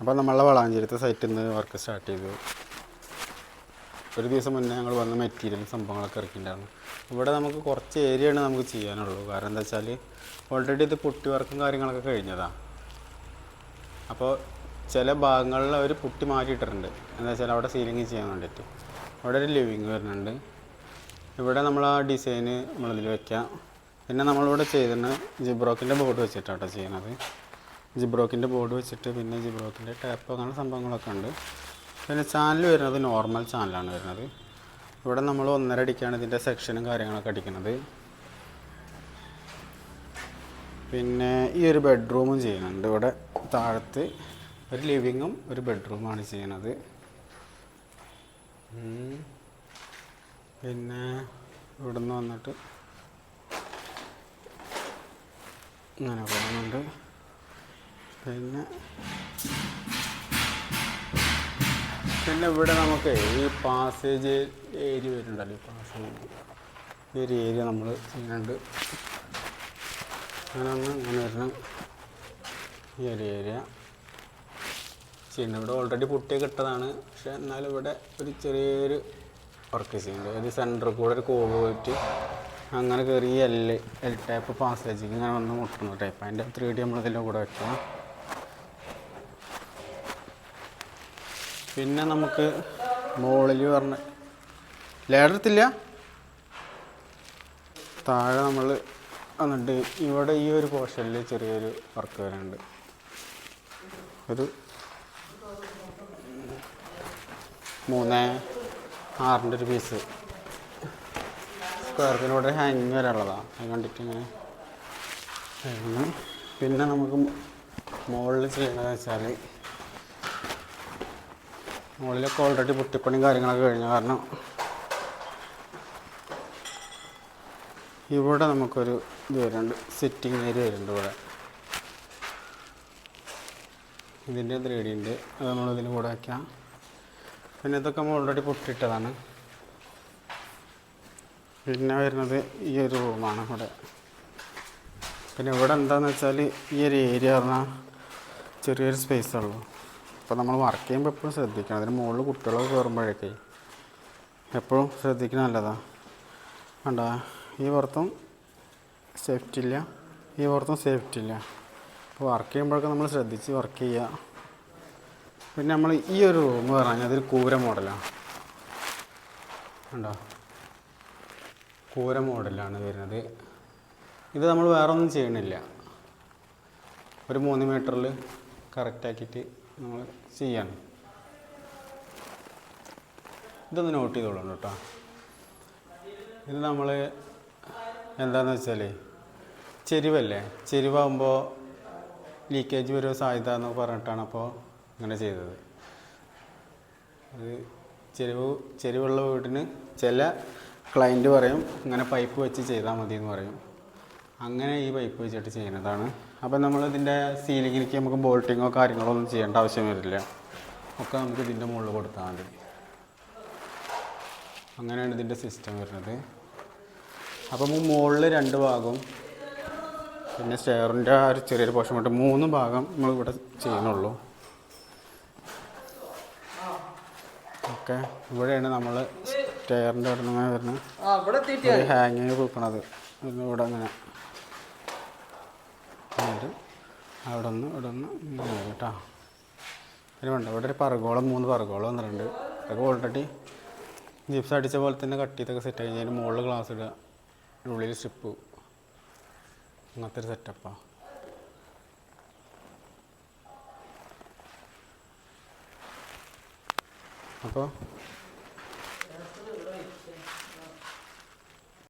അപ്പോൾ നമ്മളെ വളാഞ്ചേരത്തെ സൈറ്റിൽ നിന്ന് വർക്ക് സ്റ്റാർട്ട് ചെയ്തു. ഒരു ദിവസം മുന്നേ ഞങ്ങൾ വന്ന മെറ്റീരിയൽ സംഭവങ്ങളൊക്കെ ഇറക്കിയിട്ടുണ്ടായിരുന്നു. ഇവിടെ നമുക്ക് കുറച്ച് ഏരിയയാണ് നമുക്ക് ചെയ്യാനുള്ളൂ. കാരണം എന്താ വെച്ചാൽ ഓൾറെഡി ഇത് പുട്ടി വർക്കും കാര്യങ്ങളൊക്കെ കഴിഞ്ഞതാണ് അപ്പോൾ ചില ഭാഗങ്ങളിൽ അവർ പുട്ടി മാറ്റിയിട്ടിട്ടുണ്ട്. എന്താ വെച്ചാൽ അവിടെ സീലിംഗ് ചെയ്യാൻ വേണ്ടിയിട്ട്. അവിടെ ഒരു ലിവിങ് വരുന്നുണ്ട്. ഇവിടെ നമ്മൾ ആ ഡിസൈന് നമ്മളിതിൽ വയ്ക്കാം പിന്നെ നമ്മളിവിടെ ചെയ്തിട്ടുണ്ട് ജിബ്രോക്കിന്റെ ബോർഡ് വെച്ചിട്ടാണ് കേട്ടോ ചെയ്യണത്. ജിബ്രോക്കിന്റെ ബോർഡ് വെച്ചിട്ട് പിന്നെ ജിബ്രോക്കിന്റെ ടാപ്പ് അങ്ങനെ സംഭവങ്ങളൊക്കെ ഉണ്ട്. പിന്നെ ചാനൽ വരുന്നത് നോർമൽ ചാനലാണ് വരുന്നത്. ഇവിടെ നമ്മൾ ഒന്നര അടിക്കാണ് ഇതിന്റെ സെക്ഷനും കാര്യങ്ങളൊക്കെ അടിക്കുന്നത്. പിന്നെ ഈ ഒരു ബെഡ്റൂമും ചെയ്യുന്നുണ്ട്. ഇവിടെ താഴത്ത് ഒരു ലിവിങ്ങും ഒരു ബെഡ്റൂമാണ് ചെയ്യുന്നത്. പിന്നെ ഇവിടുന്ന് വന്നിട്ട് ഇങ്ങനെ പോകുന്നുണ്ട്. പിന്നെ പിന്നെ ഇവിടെ നമുക്ക് ഈ പാസേജ് ഏരിയ വരുന്നുണ്ടല്ലോ. ഈ പാസേജ് ഈ ഒരു ഏരിയ നമ്മൾ ചെയ്യാണ്ട് അങ്ങനെ ഒന്ന് ഇങ്ങനെ വരണം. ഈ ഒരു ഏരിയ ചെയ്യുന്നത് ഇവിടെ ഓൾറെഡി പുട്ടിയൊക്കെ ഇട്ടതാണ്. പക്ഷെ എന്നാലും ഇവിടെ ഒരു ചെറിയൊരു വർക്ക് ചെയ്യുന്നുണ്ട് ഒരു സെന്ററിൽ കൂടെ ഒരു കോവ് പോയിട്ട് അങ്ങനെ കയറി എൽ എൽ ടൈപ്പ് പാസേജിങ് ഇങ്ങനെ വന്ന് മുട്ടുന്നു ടൈപ്പ് അതിന്റെ ത്രീ ഡി നമ്മളിതിന്റെ കൂടെ വെക്കാം പിന്നെ നമുക്ക് മുകളിൽ പറഞ്ഞ. ലേഡർത്തില്ല താഴെ നമ്മൾ വന്നിട്ട് ഇവിടെ ഈ ഒരു പോർഷനിൽ ചെറിയൊരു വർക്ക് വരുന്നുണ്ട് ഒരു മൂന്ന് ആറിന്റെ ഒരു പീസ് സ്ക്വയർ ഫീറ്റിലൂടെ ഹാങ്ങിങ് വരാനുള്ളതാണ് അത് കണ്ടിട്ട് ഇങ്ങനെ പിന്നെ നമുക്ക് മുകളിൽ ചെയ്യണതെന്ന് വെച്ചാൽ മുകളിലൊക്കെ ഓൾറെഡി പൊട്ടിപ്പണിയും കാര്യങ്ങളൊക്കെ കഴിഞ്ഞു കാരണം ഇവിടെ നമുക്കൊരു ഇത് വരുന്നുണ്ട് സിറ്റിംഗ് ഏരിയ വരുന്നുണ്ട് ഇവിടെ. ഇതിന്റെ ത്രീ ഉണ്ട് അത് നമ്മൾ ഇതിന് കൂടെ വയ്ക്കാം പിന്നെ ഇതൊക്കെ നമ്മൾ ഓൾറെഡി പൊട്ടിയിട്ടതാണ്. പിന്നെ വരുന്നത് ഈ ഒരു റൂമാണ് ഇവിടെ. പിന്നെ ഇവിടെ എന്താണെന്ന് വെച്ചാൽ ഈ ഒരു ഏരിയ പറഞ്ഞാൽ ചെറിയൊരു സ്പേസ് ഉള്ളൂ. അപ്പോൾ നമ്മൾ വർക്ക് ചെയ്യുമ്പോൾ എപ്പോഴും ശ്രദ്ധിക്കണം. അതിന് മുകളിൽ കുട്ടികളൊക്കെ കയറുമ്പോഴേക്കേ എപ്പോഴും ശ്രദ്ധിക്കണം നല്ലതാണ് കണ്ടോ? ഈ പുറത്തും സേഫ്റ്റി ഇല്ല. ഈ പുറത്തും സേഫ്റ്റി ഇല്ല. അപ്പോൾ വർക്ക് ചെയ്യുമ്പോഴൊക്കെ നമ്മൾ ശ്രദ്ധിച്ച് വർക്ക് ചെയ്യുക. പിന്നെ നമ്മൾ ഈ ഒരു റൂം പറഞ്ഞാൽ അതൊരു കൂര മോഡലാണ് ഉണ്ടോ കൂര മോഡലാണ് വരുന്നത്. ഇത് നമ്മൾ വേറൊന്നും ചെയ്യണില്ല ഒരു മൂന്ന് മീറ്ററിൽ കറക്റ്റാക്കിയിട്ട് നമ്മൾ ചെയ്യണം ഇതൊന്ന് നോട്ട് ചെയ്തോളൂ കേട്ടോ. ഇത് നമ്മൾ എന്താണെന്ന് വെച്ചാൽ ചെരിവല്ലേ? ചെരിവാകുമ്പോൾ ലീക്കേജ് വരുമോ സാധ്യത എന്ന് പറഞ്ഞിട്ടാണ് അപ്പോൾ ഇങ്ങനെ ചെയ്തത്. അത് ചെരുവ് ചെരുവുള്ള വീടിന് ചില ക്ലയന്റ് പറയും ഇങ്ങനെ പൈപ്പ് വെച്ച് ചെയ്താൽ മതി എന്ന് പറയും. അങ്ങനെ ഈ പൈപ്പ് വെച്ചിട്ട് ചെയ്യുന്നതാണ്. അപ്പോൾ നമ്മൾ ഇതിന്റെ സീലിങ്ങിലേക്ക് നമുക്ക് ബോൾട്ടിങ്ങോ കാര്യങ്ങളോ ഒന്നും ചെയ്യേണ്ട ആവശ്യം വരില്ല. ഒക്കെ നമുക്ക് ഇതിന്റെ മുകളിൽ കൊടുത്താൽ മതി. അങ്ങനെയാണ് ഇതിന്റെ സിസ്റ്റം വരുന്നത്. അപ്പം മുകളിൽ രണ്ട് ഭാഗവും പിന്നെ സ്റ്റെയറിന്റെ ആ ഒരു ചെറിയൊരു പോർഷൻ കൊണ്ട് മൂന്ന് ഭാഗം നമ്മൾ ഇവിടെ ചെയ്യുന്നുള്ളൂ. ഓക്കെ ഇവിടെയാണ് നമ്മൾ സ്റ്റെയറിന്റെ അവിടെ നിന്ന് വരുന്നത്. ഹാങ്ങിങ് കൊടുക്കണത് ഇവിടെ അങ്ങനെ വരും. അവിടെ നിന്ന് ഇവിടെ നിന്ന് ഇങ്ങനെ വരും കേട്ടോ. വേണ്ട ഇവിടെ ഒരു പറകോളം മൂന്ന് പറകോളം വന്നിട്ടുണ്ട്. അതൊക്കെ ഓൾറെഡി ജിപ്സ് അടിച്ച പോലെ തന്നെ കട്ട് ചെയ്തൊക്കെ സെറ്റ് ആയി. കഴിഞ്ഞാൽ മുകളിൽ ഗ്ലാസ് ഇടുക. ഉള്ളിൽ സ്ട്രിപ്പ് അങ്ങനത്തെ ഒരു സെറ്റപ്പാണ് അപ്പോൾ